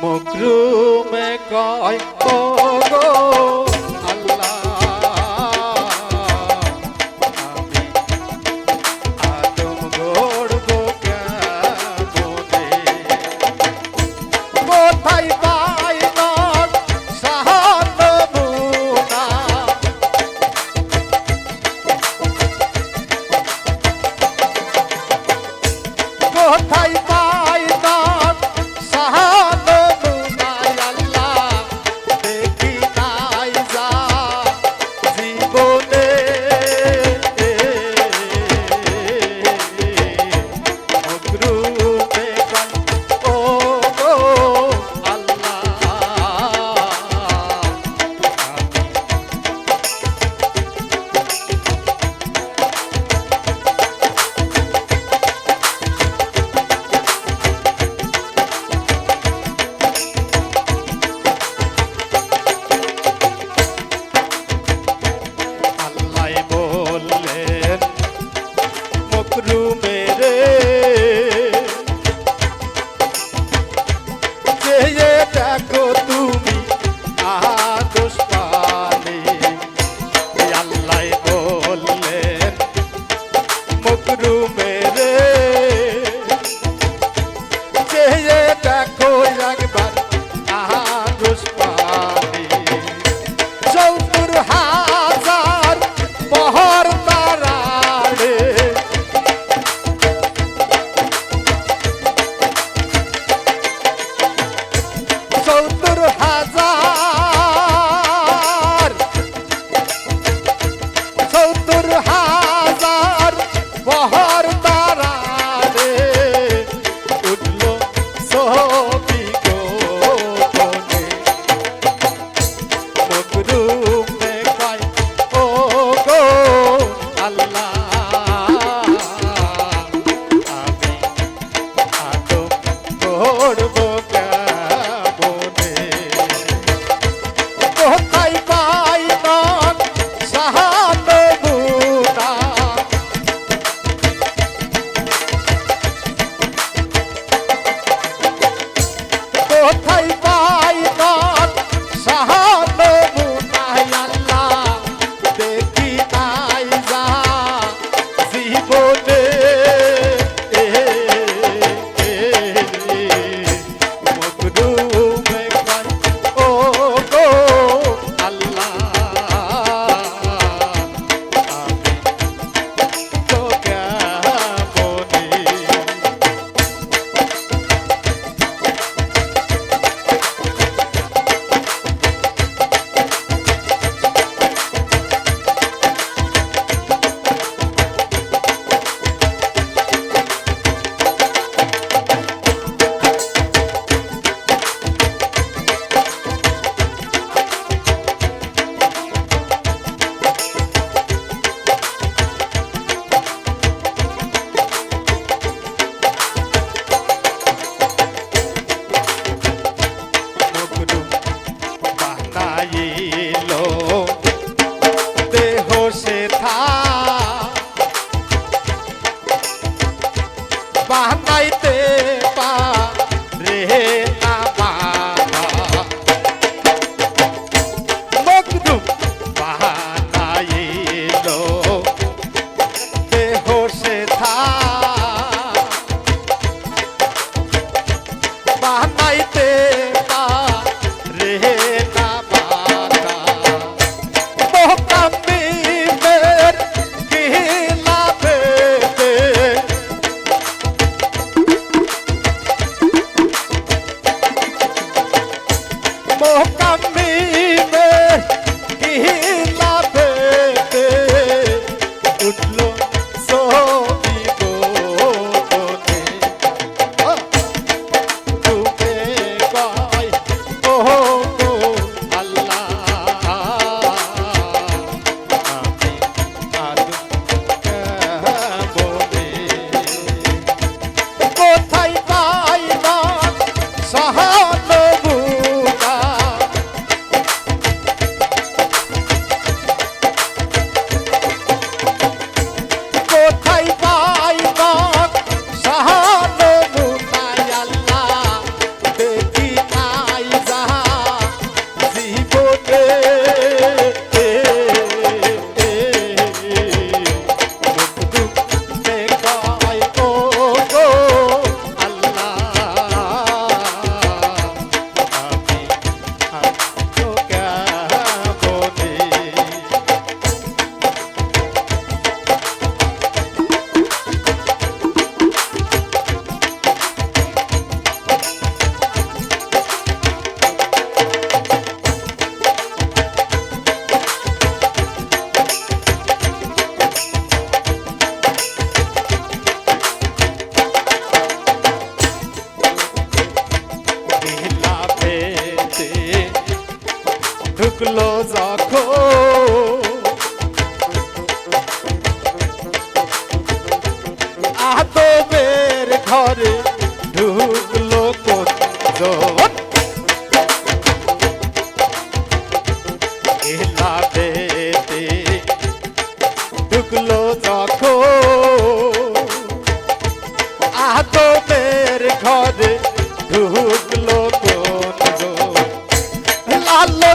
মুকরুমে কয় গো কোথায় পাই tu আর মোহকামি মের ঢুকলো যখন আদবের ঘরে ঢুকলো কোন এলা বেতে ঢুকলো যখন আদবের ঘরে ঢুকলো কোন বলে